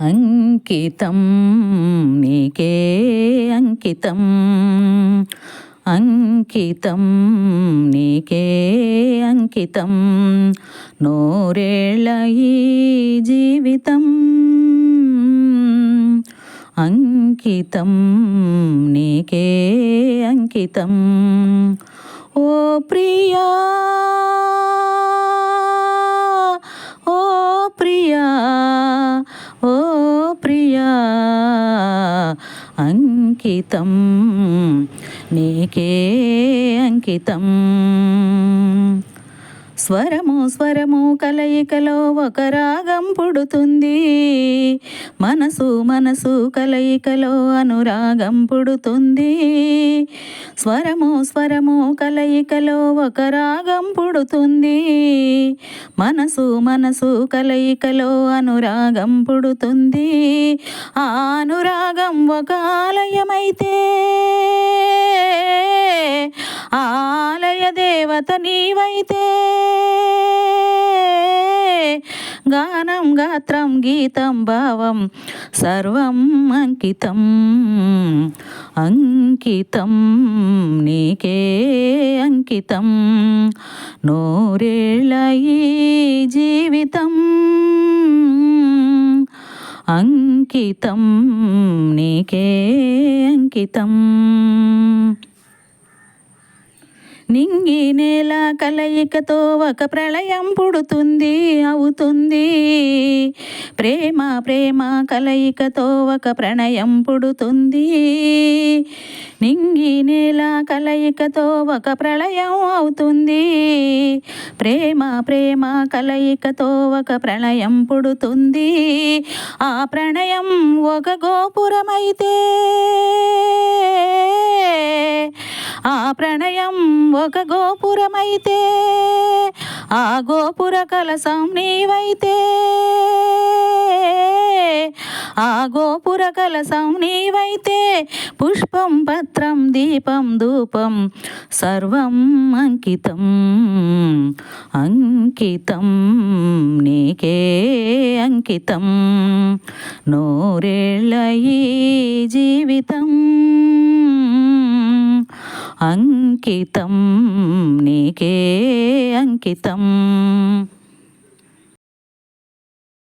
అంకితం నీకే అంకితం. అంకితం నీకే అంకితం. నూరేళ్ళ ఈ జీవితం. అంకితం నీకే అంకితం. ఓ ప్రియా అంకితం. నీకే అంకితం. స్వరము స్వరము కలయికలో ఒక రాగం పుడుతుంది. మనసు మనసు కలయికలో అనురాగం పుడుతుంది. స్వరము స్వరము కలయికలో ఒక రాగం పుడుతుంది. మనసు మనసు కలయికలో అనురాగం పుడుతుంది. ఆ అనురాగం ఒక ఆలయమైతే ఆలయ దేవత నీవైతే. గానం గాత్రం గీతం భావం సర్వం అంకితం. అంకితం నీకే అంకితం. నూరేళ్ళ ఈ జీవితం అంకితం నీకే అంకితం. నింగి నేల కలయికతో ఒక ప్రళయం పుడుతుంది అవుతుంది. ప్రేమ ప్రేమ కలయికతో ఒక ప్రణయం పుడుతుంది. నింగి నేల కలయికతో ఒక ప్రళయం అవుతుంది. ప్రేమ ప్రేమ కలయికతో ఒక ప్రణయం పుడుతుంది. ఆ ప్రణయం ఒక గోపురమైతే ఆ ప్రణయం ఒక గోపురమైతే ఆ గోపుర కలసం నీవైతే. ఆ గోపుర కలసం నీవైతే పుష్పం పత్రం దీపం ధూపం సర్వం అంకితం అంకితం నీకే అంకితం. నూరేళ్ళ ఈ జీవితం అంకితం నీకే అంకితం.